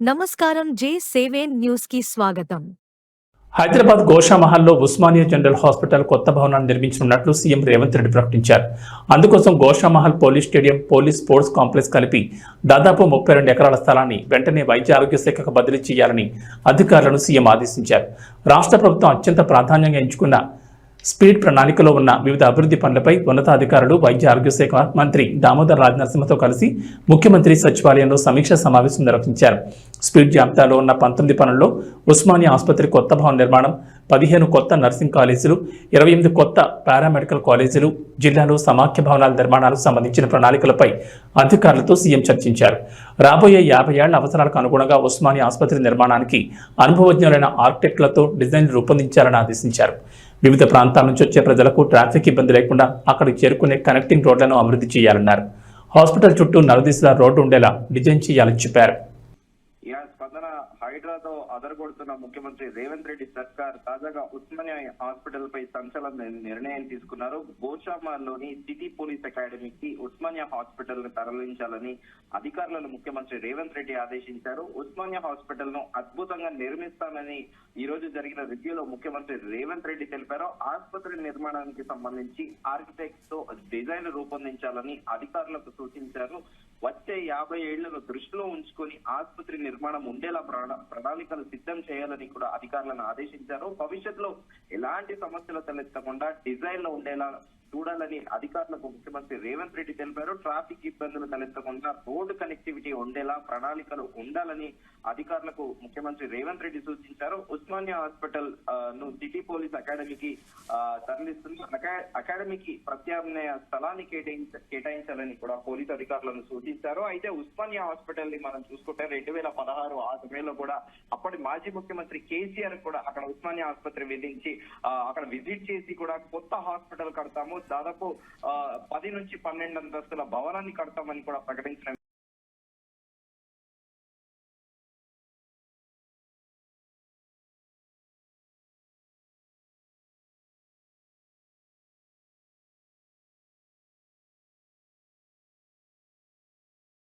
నమస్కారం జే సేవేన్ న్యూస్కి స్వాగతం. హైదరాబాద్ గోషామహల్లో ఉస్మానియా జనరల్ హాస్పిటల్ కొత్త భవనాన్ని నిర్మించనున్నట్లు సీఎం రేవంత్ రెడ్డి ప్రకటించారు. అందుకోసం Goshamahal police stadium police sports complex కలిపి దాదాపు ముప్పై రెండు ఎకరాల స్థలాన్ని వెంటనే వైద్య ఆరోగ్య శాఖకు బదిలీ చేయాలని అధికారులను సీఎం ఆదేశించారు. రాష్ట్ర ప్రభుత్వం అత్యంత ప్రాధాన్యంగా ఎంచుకున్న స్పీడ్ ప్రణాళికలో ఉన్న వివిధ అభివృద్ధి పనులపై ఉన్నతాధికారులు వైద్య ఆరోగ్య శాఖ మంత్రి దామోదర్ రాజ్ నరసింహతో కలిసి ముఖ్యమంత్రి సచివాలయంలో సమీక్షా సమావేశం నిర్వహించారు. స్పీడ్ జాబితాలో ఉన్న పంతొమ్మిది పనుల్లో ఉస్మానియా ఆసుపత్రి కొత్త భవన నిర్మాణం పదిహేను కొత్త నర్సింగ్ కాలేజీలు ఇరవై ఎనిమిది కొత్త పారామెడికల్ కాలేజీలు జిల్లాలో సమాఖ్య భవనాల నిర్మాణాలకు సంబంధించిన ప్రణాళికలపై అధికారులతో సీఎం చర్చించారు. రాబోయే యాభై ఏళ్ళ అవసరాలకు అనుగుణంగా ఉస్మానియా ఆసుపత్రి నిర్మాణానికి అనుభవజ్ఞులైన ఆర్కిటెక్టులతో డిజైన్లు రూపొందించాలని ఆదేశించారు. వివిధ ప్రాంతాల నుంచి వచ్చే ప్రజలకు ట్రాఫిక్ ఇబ్బంది లేకుండా అక్కడికి చేరుకునే కనెక్టింగ్ రోడ్లను అభివృద్ధి చేయాలన్నారు. హాస్పిటల్ చుట్టూ నలుదిశలా రోడ్డు ఉండేలా డిజైన్ చేయాలని చెప్పారు. తో అదరగొడుతున్న ముఖ్యమంత్రి రేవంత్ రెడ్డి సర్కార్ తాజాగా ఉస్మానియా హాస్పిటల్ పై సంచలన నిర్ణయం తీసుకున్నారు. గోచామార్లోని సిటీ పోలీస్ అకాడమీకి ఉస్మానియా హాస్పిటల్ను తరలించాలని అధికారులను ముఖ్యమంత్రి రేవంత్ రెడ్డి ఆదేశించారు. ఉస్మానియా హాస్పిటల్ను అద్భుతంగా నిర్మిస్తానని ఈ రోజు జరిగిన రివ్యూలో ముఖ్యమంత్రి రేవంత్ రెడ్డి తెలిపారు. ఆసుపత్రి నిర్మాణానికి సంబంధించి ఆర్కిటెక్ట్స్తో డిజైన్ రూపొందించాలని అధికారులకు సూచించారు. వచ్చే యాభై ఏళ్ళను దృష్టిలో ఉంచుకొని ఆసుపత్రి నిర్మాణం ఉండేలా ప్రణాళికలు సిద్ధం చేయాలని కూడా అధికారులను ఆదేశించారు. భవిష్యత్తులో ఎలాంటి సమస్యలు తలెత్తకుండా డిజైన్లో ఉండేలా చూడాలని అధికారులకు ముఖ్యమంత్రి రేవంత్ రెడ్డి తెలిపారు. ట్రాఫిక్ ఇబ్బందులు తలెత్తకుండా రోడ్డు కనెక్టివిటీ ఉండేలా ప్రణాళికలు ఉండాలని అధికారులకు ముఖ్యమంత్రి రేవంత్ రెడ్డి సూచించారు. ఉస్మానియా హాస్పిటల్ను సిటీ పోలీస్ అకాడమీకి తరలిస్తున్న అకాడమీకి ప్రత్యామ్నాయ స్థలాన్ని కేటాయించాలని కూడా పోలీస్ అధికారులను సూచించారు. అయితే ఉస్మానియా హాస్పిటల్ని మనం చూసుకుంటే రెండు వేల పదహారు ఆ సమయంలో కూడా అప్పటి మాజీ ముఖ్యమంత్రి కేసీఆర్ కూడా అక్కడ ఉస్మానియా ఆసుపత్రి విధించి అక్కడ విజిట్ చేసి కూడా కొత్త హాస్పిటల్ కడతాము. దాదాపు పది నుంచి పన్నెండు అంతస్తుల భవనాన్ని కడతామని కూడా ప్రకటించిన